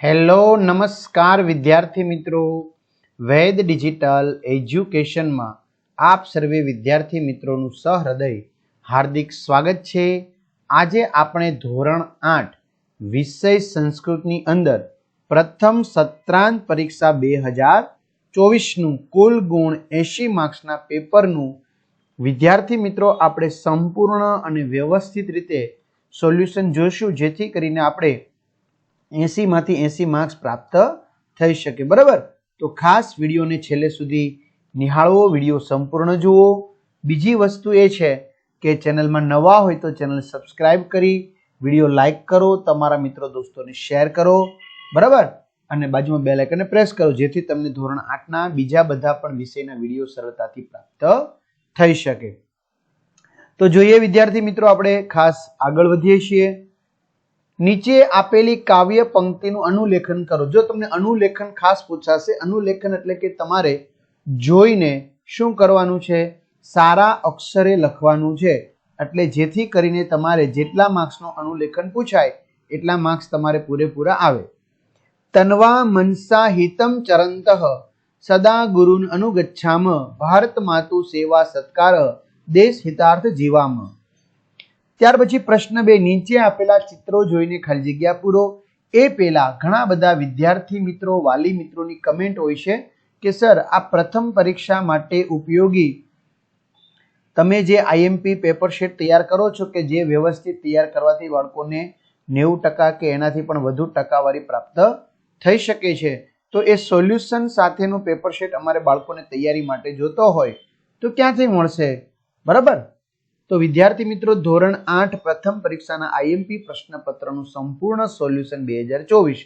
Hello, નમસ્કાર વિદ્યાર્થી મિત્રો. વૈદ ડિજિટલ એજ્યુકેશનમાં આપ સર્વે વિદ્યાર્થી મિત્રોનું સહૃદય, હાર્દિક સ્વાગત છે. આજે આપણે ધોરણ આઠ, વિષય સંસ્કૃતની અંદર પ્રથમ સત્રાંત પરીક્ષા બે હજાર ચોવીસનું કુલ ગુણ એંશી માર્ક્સના પેપરનું વિદ્યાર્થી મિત્રો આપણે સંપૂર્ણ અને વ્યવસ્થિત રીતે સોલ્યુશન જોઈશું જેથી કરીને આપણે એંસીમાંથી એંસી માર્ક્સ પ્રાપ્ત થઈ શકે. બરાબર? તો ખાસ વિડીયોને છેલ્લે સુધી નિહાળવો, વીડિયો સંપૂર્ણ જુઓ. બીજી વસ્તુ એ છે કે ચેનલમાં નવા હોય તો ચેનલ સબસ્ક્રાઈબ કરી, વીડિયો લાઈક કરો, તમારા મિત્રો દોસ્તોને શેર કરો. બરાબર? અને બાજુમાં બે લાઇકને પ્રેસ કરો, જેથી તમને ધોરણ આઠના બીજા બધા પણ વિષયના વીડિયો સરળતાથી પ્રાપ્ત થઈ શકે. તો જોઈએ વિદ્યાર્થી મિત્રો, આપણે ખાસ આગળ વધીએ છીએ. નીચે આપેલી કાવ્ય પંક્તિનું અનુલેખન કરો. જો તમને અનુલેખન ખાસ પૂછાશે, અનુલેખન એટલે કે તમારે જોઈને શું કરવાનું છે? સારા અક્ષરે લખવાનું છે. એટલે જેથી કરીને તમારે જેટલા માર્ક્સનું અનુલેખન પૂછાય, એટલા માર્ક્સ તમારે પૂરેપૂરા આવે. તન્વા મનસા હિતમ ચરંત, સદા ગુરુન અનુગચ્છામ, ભારત માતુ સેવા સત્કાર, દેશ હિતાર્થ જીવામ. ત્યાર પછી પ્રશ્ન બે, નીચે આપેલા ચિત્રો જોઈને ખાલી જગ્યા પૂરો. એ પહેલા ઘણા બધા વિદ્યાર્થી મિત્રો, વાલી મિત્રોની કમેન્ટ હોય છે કે, સર, આ પ્રથમ પરીક્ષા માટે ઉપયોગી તમે જે આઈએમપી પેપર શીટ તૈયાર કરો છો કે જે વ્યવસ્થિત તૈયાર કરવાથી બાળકોને નેવું ટકા કે એનાથી પણ વધુ ટકાવારી પ્રાપ્ત થઈ શકે છે? તો એ સોલ્યુશન સાથેનું પેપર શીટ અમારે બાળકોને તૈયારી માટે જોતો હોય તો ક્યાંથી મળશે? બરાબર? તો વિદ્યાર્થી મિત્રો, ધોરણ આઠ પ્રથમ પરીક્ષાના આઈએમપી પ્રશ્નપત્રનું સંપૂર્ણ સોલ્યુશન બે હજાર ચોવીસ.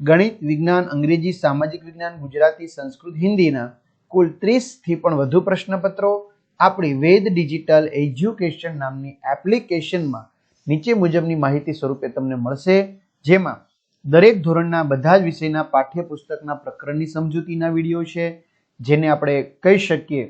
ગણિત, વિજ્ઞાન, અંગ્રેજી, સામાજિક વિજ્ઞાન, ગુજરાતી, સંસ્કૃત, હિન્દીના કુલ ત્રીસથી પણ વધુ પ્રશ્નપત્રો આપણી વેદ ડિજિટલ એજ્યુકેશન નામની એપ્લિકેશનમાં નીચે મુજબની માહિતી સ્વરૂપે તમને મળશે. જેમાં દરેક ધોરણના બધા જ વિષયના પાઠ્યપુસ્તકના પ્રકરણની સમજૂતીના વીડિયો છે, જેને આપણે કહી શકીએ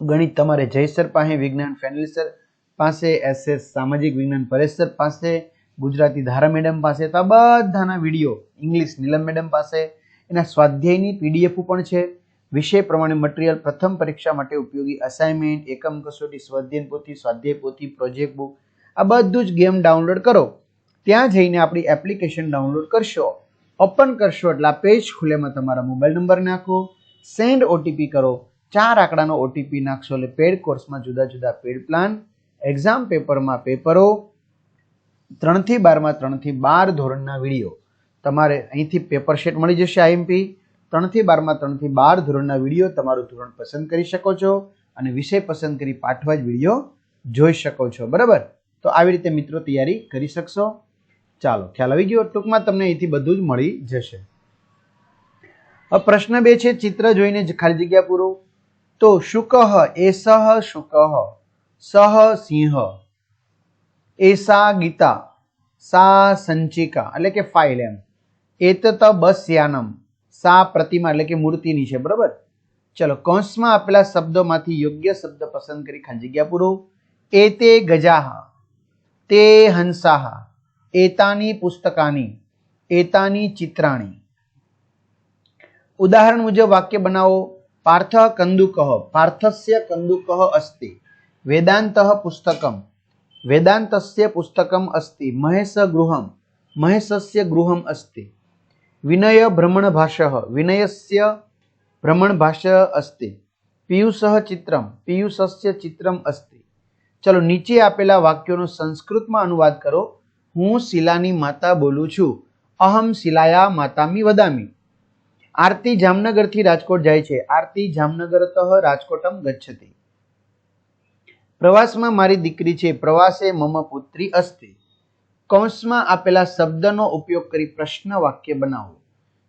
ગણિત તમારે જયસર પાસે, વિજ્ઞાન ફેનલિસર સર પાસે, એસએસ સામાજિક વિજ્ઞાન પરેશ પાસે, ગુજરાતી ધારા મેડમ પાસે. તો આ બધાના વીડિયો ઇંગ્લિશ નીલમ મેડમ પાસે. એના સ્વાધ્યાયની પીડીએફ પણ છે. વિષય પ્રમાણે મટીરિયલ પ્રથમ પરીક્ષા માટે ઉપયોગી અસાઇનમેન્ટ એકમ કસોટી સ્વાધ્યાય પોથી સ્વાધ્યાય પોથી પ્રોજેક્ટ બુક આ બધું જ ગેમ ડાઉનલોડ કરો. ત્યાં જઈને આપણી એપ્લિકેશન ડાઉનલોડ કરશો. ઓપન કરશો એટલે પેજ ખુલેમાં તમારા મોબાઈલ નંબર નાખો. સેન્ડ ઓટીપી કરો. ચાર આંકડાનો ઓટીપી નાખશો એટલે પેડ કોર્સમાં જુદા જુદા પેડ પ્લાન એક્ઝામ પેપરમાં પેપરો, ત્રણથી બારમાં ત્રણથી બાર ધોરણના વીડિયો. તમારે અહીંથી પેપર શેટ મળી જશે આઈએમપી ત્રણથી બારમાં ત્રણથી બાર ધોરણના વીડિયો તમારું ધોરણ પસંદ કરી શકો છો અને વિષય પસંદ કરી પાઠવા જ વીડિયો જોઈ શકો છો. બરાબર? તો આવી રીતે મિત્રો તૈયારી કરી શકશો. ચાલો, ખ્યાલ આવી ગયો ટૂંકમાં તમને અહીંથી બધું જ મળી જશે. પ્રશ્ન બે છે, ચિત્ર જોઈને જ ખાલી જગ્યા પૂરો. તો શુક એસહ શુક, સહ સિંહ. એસા ગીતા, સા સંચિકા, એટલે કે ફાઇલ એમ. એતત બસ્યાનમ, સા પ્રતિમા, એટલે કે મૂર્તિની છે, બરાબર? ચલો, કૌંસમાં આપેલા શબ્દોમાંથી યોગ્ય શબ્દ પસંદ કરી ખાલી જગ્યા પૂરો. એતે ગજાહ, તે હંસાહ, એતાની પુસ્તકાની, એતાની ચિત્રાણી. ઉદાહરણ મુજબ વાક્ય બનાવો. પાર્થ કંદુકઃ, પાર્થસ્ય કંદુકઃ અસ્તિ. વેદાંત પુસ્તકમ. વેદાંતસ્ય પુસ્તકમ અસ્તિ. મહેશ ગૃહમ. મહેશસ્ય ગૃહમ અસ્તિ. વિનય ભ્રમણભાષ વિનયસ્ય ભ્રમણભાષ અસ્તિ. પિયુષ ચિત્રમ. પિયુષસ્ય ચિત્રમ અસ્તિ. ચલો નીચે આપેલા વાક્યોનો સંસ્કૃતમાં અનુવાદ કરો. હું શિલાની માતા બોલું છું. અહમ શિલાયા માતામી વદામી. આરતી જામનગરથી રાજકોટ જાય છે. આરતી જામનગરતઃ રાજકોટમ ગચ્છતી. પ્રવાસમાં મારી દીકરી છે. પ્રવાસે મમ પુત્રી અસ્તિ. કૌંસમાં આપેલા શબ્દનો ઉપયોગ કરી પ્રશ્ન વાક્ય બનાવો.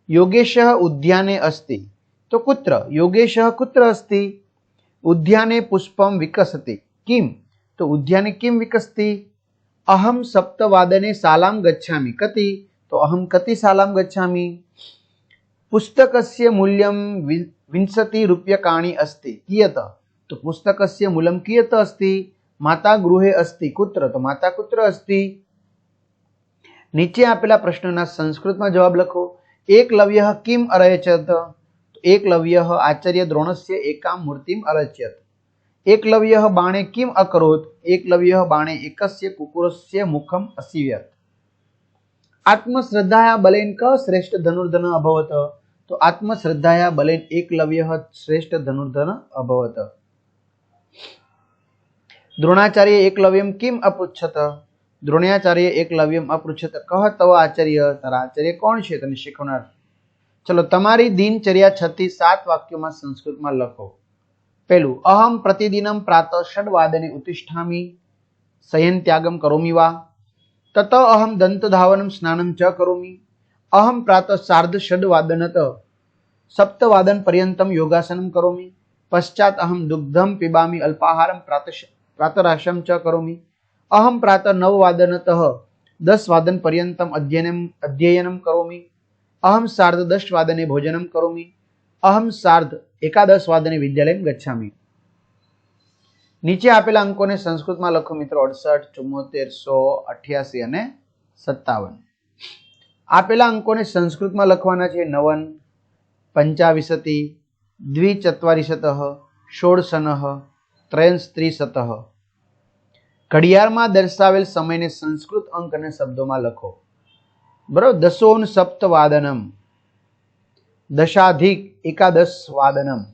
યોગેશ ઉદ્યાને અસ્તિ. તો કુત્ર? યોગેશ કુત્ર અસ્તિ? ઉદ્યાને પુષ્પમ વિકસતી. કિમ? તો ઉદ્યાને કિમ વિકસતી? અહમ સપ્તવાદને સાલામ ગચ્છામી. કતિ? તો અહમ કતિ સાલામ ગચ્છામિ? પુસ્તકસ્ય મૂલ્યમ વિંશતિ રૂપ્યકાણી અસ્તિ કિયત તો પુસ્તકસ્ય મૂલ્યમ કિયત અસ્તિ માતા ગૃહે અસ્તિ કુત્ર તો માતા કુત્ર અસ્તિ નીચે આપેલા પ્રશ્નોના સંસ્કૃતમાં જવાબ લખો એકલવ્ય કિમ અરચત એકલવ્ય આચાર્ય દ્રોણસ્ય એકામ મૂર્તિમ અરચ્યત એકલવ્ય બાણે કિમ અકરોત એકલવ્ય બાણે એકસ્ય કુકુરસ્ય મુખમ અસીવ્યત આત્મશ્રદ્ધા બલેન ક શ્રેષ્ઠ ધનુર્ધન અભવત તો આત્મશ્રદ્ધાયા બલેન એકલવ્ય શ્રેષ્ઠ ધનુર્ધન અભવત. દ્રોણાચાર્ય એકલવ્યમ કેમ અપૃચ્છત? દ્રોણાચાર્ય એકલવ્યમ અપૃચ્છત કહ તવ આચાર્ય? તારા આચાર્ય કોણ છે? તને શીખવનાર. ચલો, તમારી દિનચર્યા છથી સાત વાક્યોમાં સંસ્કૃતમાં લખો. પહેલું, અહમ પ્રતિદિનમ પ્રાત ષડવાદને ઉતિષ્ઠામી શયન ત્યાગમ કરોમી વા. તત અહમ દંતધાવનમ સ્નાનમ ચ કરોમી. અહમ પ્રાત સાર્ધ ષડવાદનત સપ્તવાદન પર્યંતમ યોગાસનમ કરોમી પશ્ચાત અહમ દુગ્ધમ પીબામી અલ્પાહારમ પ્રાત પ્રાતરાશમ ચ કરોમી અહમ પ્રાત નવવાદનત દસ વાદન પર્યંતમ અધ્યયનમ અધ્યયનમ કરોમી અહમ સાર્ધ દશ વાદને ભોજનમ કરોમી અહમ સાર્ધ એકાદશ વાદને વિદ્યાલયમ ગચ્છામી નીચે આપેલા અંકોને સંસ્કૃતમાં લખો મિત્રો અડસઠ, ચુમ્મોતેર, સો, અઠ્યાસી અને સત્તાવન. આપેલા અંકોને સંસ્કૃતમાં લખવાના છે નવન પંચાવિશતિ દ્વિચત્વારિશત, ષોડશન, ત્રયસ્ત્રીશત. ઘડિયાળમાં દર્શાવેલ સમયને સંસ્કૃત અંક અને શબ્દોમાં લખો. બરોબર? દસોન સપ્તવાદનમ. દશાધિક એકાદશ વાદનમ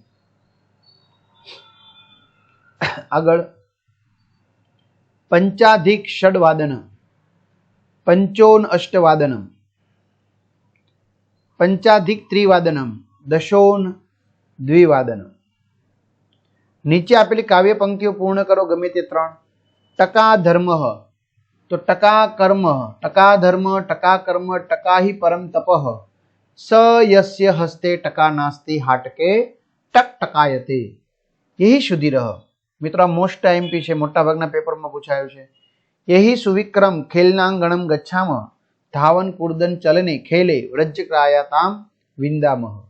આગળ. પંચાધિક ષડવાદન. પંચોન અષ્ટવાદનમ. પંચાધિક ત્રિવાદનમ, દશોન દ્વિવાદનમ. નીચે આપેલી કાવ્ય પંક્તિઓ પૂર્ણ કરો, ગમે તે ત્રણ. ટકા ધર્મ, તો ટકા કર્મ, ટકા ધર્મ, ટકા કર્મ, ટકા હિ પરમ તપ. સ યસ્ય હસ્તે, ટકા નાસ્તિ, હાટકે, ટક ટકાયતે. યહી સુધી રહ. મિત્રો મોસ્ટ ટાઈમ પી છે, મોટાભાગના પેપરમાં પૂછાયું છે. યહી સુવિક્રમ, ખેલનાંગણમ ગચ્છામ ધાવન કુર્દન ચલને ખેલે વ્રજક્રાયાતામ વિંદામહ.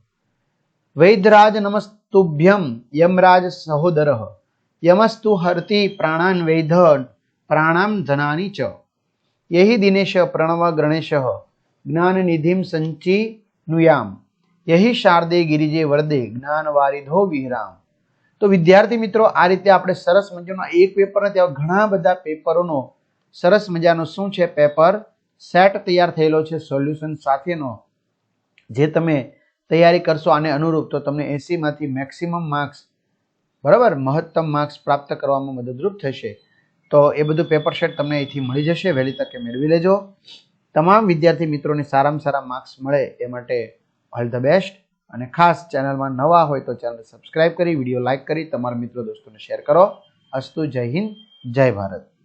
વૈદ્યરાજ નમસ્તુભ્યમ યમરાજ સહોદર. યમસ્તુ હરતિ પ્રાણાન વૈધ પ્રાણામ ધનાની ચ. યહી દિનેશ પ્રણવ ગણેશ. જ્ઞાનનિધિમ સંચી નુયામ. યહી શારદે ગિરિજે વરદે જ્ઞાન વારિધો વિહરામ. તો વિદ્યાર્થી મિત્રો, આ રીતે આપણે સરસ મજાનો એક પેપર નથી આવા ઘણા બધા પેપરોનો સરસ મજાનો શું છે પેપર સેટ તૈયાર થયેલો છે સોલ્યુશન સાથેનો. જે તમે તૈયારી કરશો આને અનુરૂપ તો તમને એસીમાંથી મેક્સિમમ માર્ક્સ, બરાબર, મહત્તમ માર્ક્સ પ્રાપ્ત કરવામાં મદદરૂપ થશે. તો એ બધું પેપર સેટ તમને અહીંથી મળી જશે, વહેલી તકે મેળવી લેજો. તમામ વિદ્યાર્થી મિત્રોને સારામાં સારા માર્ક્સ મળે એ માટે ઓલ ધ બેસ્ટ. અને ખાસ ચેનલમાં નવા હોય તો ચેનલ સબસ્ક્રાઇબ કરી, વીડિયો લાઇક કરી, તમારા મિત્રો, દોસ્તોને શેર કરો. અસ્તુ જય હિન્દ, જય ભારત.